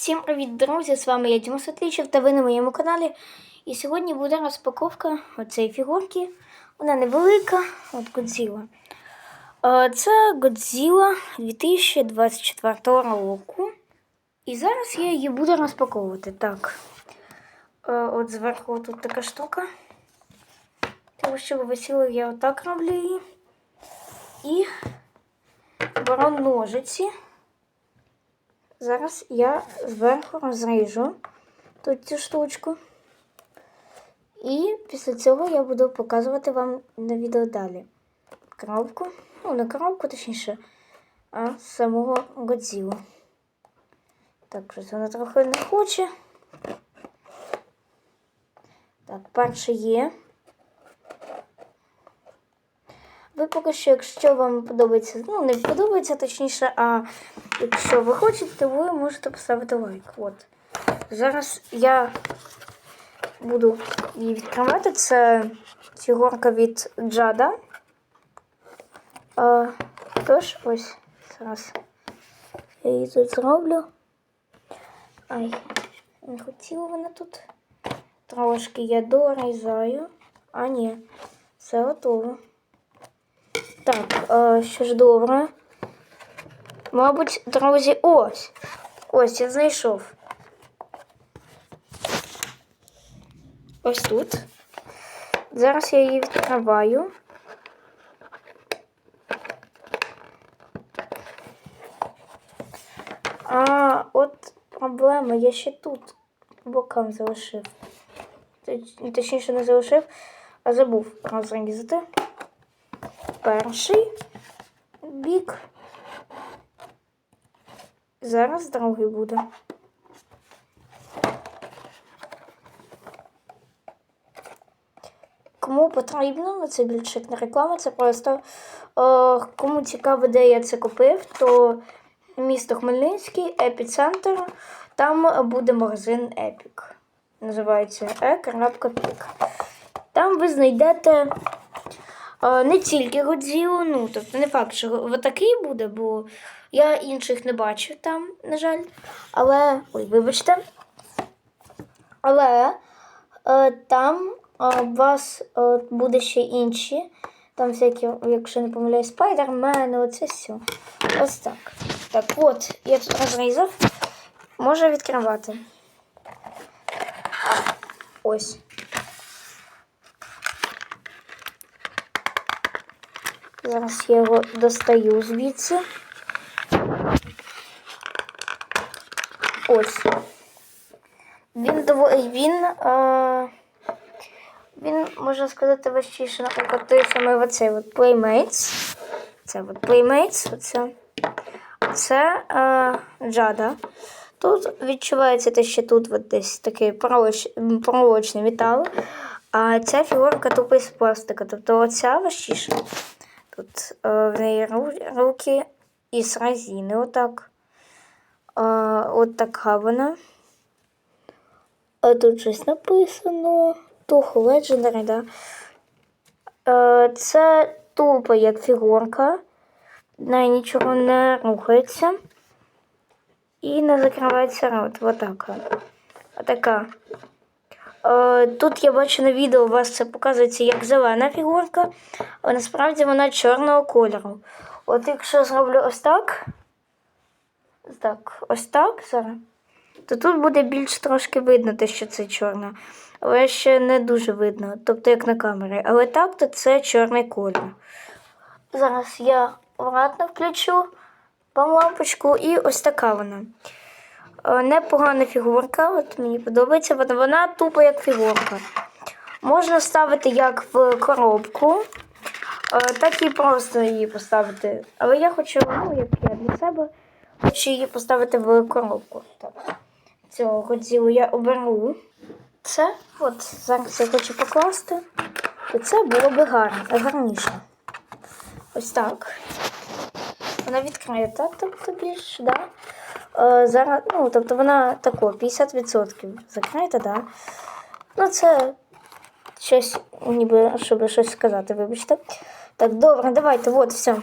Всім привіт, друзі! З вами я Діма Світличев та ви на моєму каналі. І сьогодні буде розпаковка оцієї фігурки. Вона невелика, от Годзіла. Е, Це Годзіла 2024 року. І зараз я її буду розпаковувати. Так. Е, От зверху тут така штука. Тому що висіло я отак роблю її. І беру ножиці. Зараз я зверху розріжу тут цю штучку. І після цього я буду показувати вам на відео далі. Коробку. Ну, не коробку, точніше, а самого Годзілу. Так, щось вона трохи не хоче. Так, перше є. Ви поки що, якщо вам подобається, ну не подобається точніше, а якщо ви хочете, ви можете поставити лайк. От. Зараз я буду її відкривати. Це фігурка від Джада. А, тож, ось, зараз я її тут зроблю. Ай, не хотіла вона тут. Трошки я дорізаю. А, ні, все готово. Так, що ж добре. Мабуть, друзі, ось. Ось я знайшов. Ось тут. Зараз я її відкриваю. А, от проблема, я ще тут бокам залишив. Точніше, не залишив, а забув розрізати перший бік. Зараз другий буде. Кому потрібно, ну це більше не реклама, це просто е, кому цікаво, де я це купив, то місто Хмельницький, епіцентр, там буде магазин Епік. Називається e.пік. Там ви знайдете не тільки Годзілу, ну, тобто не факт, що такий буде, бо я інших не бачив там, на жаль. Але. Ой, вибачте. Але е, там е, у вас е, буде ще інші. Там всякі, якщо не помиляюсь, спайдермени, оце все. Ось так. Так, от, я тут розрізав. Можу відкривати. Ось. Зараз я його достаю звідси. Ось. Він він. Е, він, можна сказати, важчіше, наприклад, той самий оцей от Playmates. Це от Playmates, оце. Це е, Джада. Тут відчувається те, що тут от десь такий проволоч, проволочний метал. А ця фігурка тупо із пластика. Тобто оця важчіша. Тут е, в неї руки із резини, отак. Е, от така вона. А тут щось написано. Туху Legendary, да. Е, це тупо як фігурка. Неї нічого не рухається. І не закривається рот. Отак. Отака. Е, Тут я бачу на відео, у вас це показується як зелена фігурка, а насправді вона чорного кольору. От якщо зроблю ось так, так, ось так зараз, то тут буде більш трошки видно те, що це чорна. Але ще не дуже видно, тобто як на камері. Але так, то це чорний колір. Зараз я обратно включу вам лампочку і ось така вона. Е, Непогана фігурка, от мені подобається, вона, вона тупо як фігурка. Можна ставити як в коробку, е, так і просто її поставити. Але я хочу, ну, як я для себе, хочу її поставити в коробку. Так. Цього Годзілу я оберу. Це, от, зараз я хочу покласти. І це було б гарно, гарніше. Ось так. Вона відкрита, тобто більш, да. Е, зараз, ну, тобто вона тако, 50% закрита, да. Ну, це щось, ніби, щоб щось сказати, вибачте. Так, добре, давайте, от, все.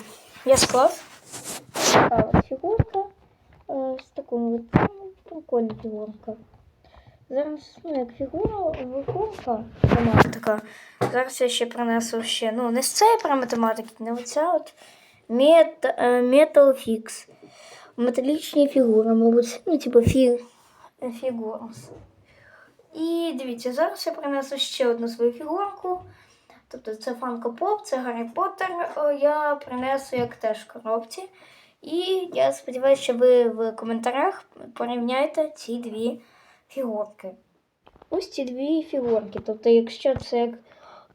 Я склав. Така от фігурка. Такому от ну, прикольна фігурка. Зараз, ну, як фігура, сама така. Зараз я ще принесу ще, ну, не з цієї про математики, не оця от е, Metal Fix. Металічні фігури, мабуть, ну, типу фі, фігурус. І дивіться, зараз я принесу ще одну свою фігурку. Тобто це Funko Pop, це Гаррі Поттер. Я принесу як теж коробці. І я сподіваюся, що ви в коментарях порівняєте ці дві фігурки. Ось ці дві фігурки. Тобто, якщо це як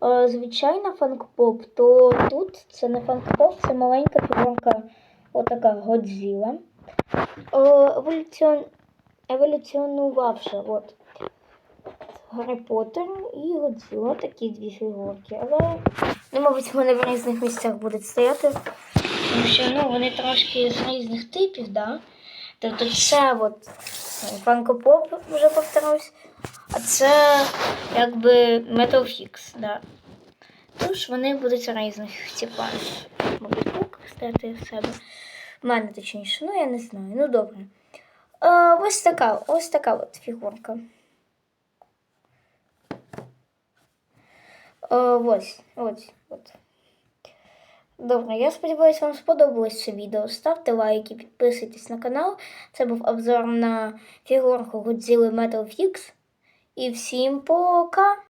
е, звичайна Pop, то тут це не Pop, це маленька фігурка, отака Годзіла. Еволюціон... Еволюціонувавши. От. Гаррі Поттер і Годзіла, такі дві фігурки. Але, ну, мабуть, вони в різних місцях будуть стояти. Тому що ну, вони трошки з різних типів, да? Тобто це от Pop, вже повторюсь, а це якби Metal Fix, да. Тож вони будуть різних типа. Мабуть, стояти в себе. В мене точніше, ну я не знаю. Ну добре. Е, ось така, ось така от фігурка. Е, ось, ось, от. Добре, я сподіваюся, вам сподобалось це відео. Ставте лайки, підписуйтесь на канал. Це був обзор на фігурку Godzilla Metal Fix. І всім пока!